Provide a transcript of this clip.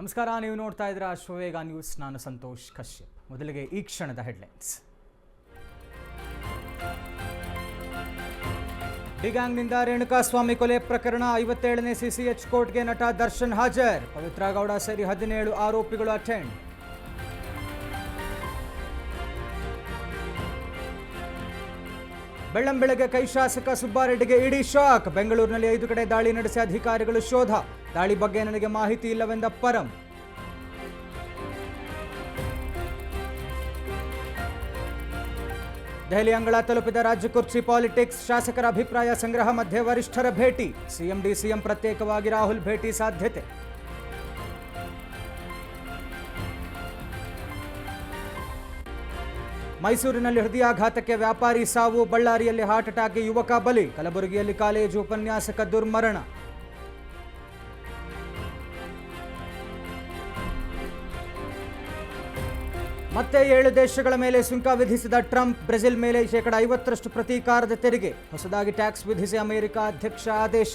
ನಮಸ್ಕಾರ, ನೀವು ನೋಡ್ತಾ ಇದ್ದೀರಾ ಅಶ್ವವೇಗ ನ್ಯೂಸ್. ನಾನು ಸಂತೋಷ್ ಕಶ್ಯಪ್. ಮೊದಲಿಗೆ ಈ ಕ್ಷಣದ ಹೆಡ್ಲೈನ್ಸ್. ಡಿಗ್ಯಾಂಗ್ನಿಂದ ರೇಣುಕಾಸ್ವಾಮಿ ಕೊಲೆ ಪ್ರಕರಣ ಐವತ್ತೇಳನೇ ಸಿಸಿಎಚ್ ಕೋರ್ಟ್ಗೆ ನಟ ದರ್ಶನ್ ಹಾಜರ್. ಪವಿತ್ರ ಗೌಡ ಸೇರಿ ಹದಿನೇಳು ಆರೋಪಿಗಳು ಅಟೆಂಡ್. ಬೆಳ್ಳಂಬೆಳಗ್ಗೆ ಕೈ ಶಾಸಕ ಸುಬ್ಬಾರೆಡ್ಡಿಗೆ ಇಡೀ ಶಾಕ್. ಬೆಂಗಳೂರಿನಲ್ಲಿ ಐದು ಕಡೆ ದಾಳಿ ನಡೆಸಿ ಅಧಿಕಾರಿಗಳು ಶೋಧ. ದಾಳಿ ಬಗ್ಗೆ ನನಗೆ ಮಾಹಿತಿ ಇಲ್ಲವೆಂದ ಪರಂ. ದೆಹಲಿ ಅಂಗಳ ತಲುಪಿದ ರಾಜ್ಯ ಕುರ್ಚಿ ಪಾಲಿಟಿಕ್ಸ್ ಶಾಸಕರ ಅಭಿಪ್ರಾಯ ಸಂಗ್ರಹ ಮಧ್ಯೆ ವರಿಷ್ಠರ ಭೇಟಿ. ಸಿಎಂ ಡಿಸಿಎಂ ಪ್ರತ್ಯೇಕವಾಗಿ ರಾಹುಲ್ ಭೇಟಿ ಸಾಧ್ಯತೆ. ಮೈಸೂರಿನಲ್ಲಿ ಹೃದಯಾಘಾತಕ್ಕೆ ವ್ಯಾಪಾರಿ ಸಾವು, ಬಳ್ಳಾರಿಯಲ್ಲಿ ಹಾರ್ಟ್ ಅಟ್ಯಾಕ್ಗೆ ಯುವಕ ಬಲಿ, ಕಲಬುರಗಿಯಲ್ಲಿ ಕಾಲೇಜು ಉಪನ್ಯಾಸಕ ದುರ್ಮರಣ. ಮತ್ತೆ ಏಳು ದೇಶಗಳ ಮೇಲೆ ಸುಂಕ ವಿಧಿಸಿದ ಟ್ರಂಪ್ ಬ್ರೆಜಿಲ್ ಮೇಲೆ ಶೇಕಡ ಐವತ್ತರಷ್ಟು ಪ್ರತೀಕಾರದ ತೆರಿಗೆ. ಹೊಸದಾಗಿ ಟ್ಯಾಕ್ಸ್ ವಿಧಿಸಿ ಅಮೆರಿಕ ಅಧ್ಯಕ್ಷ ಆದೇಶ.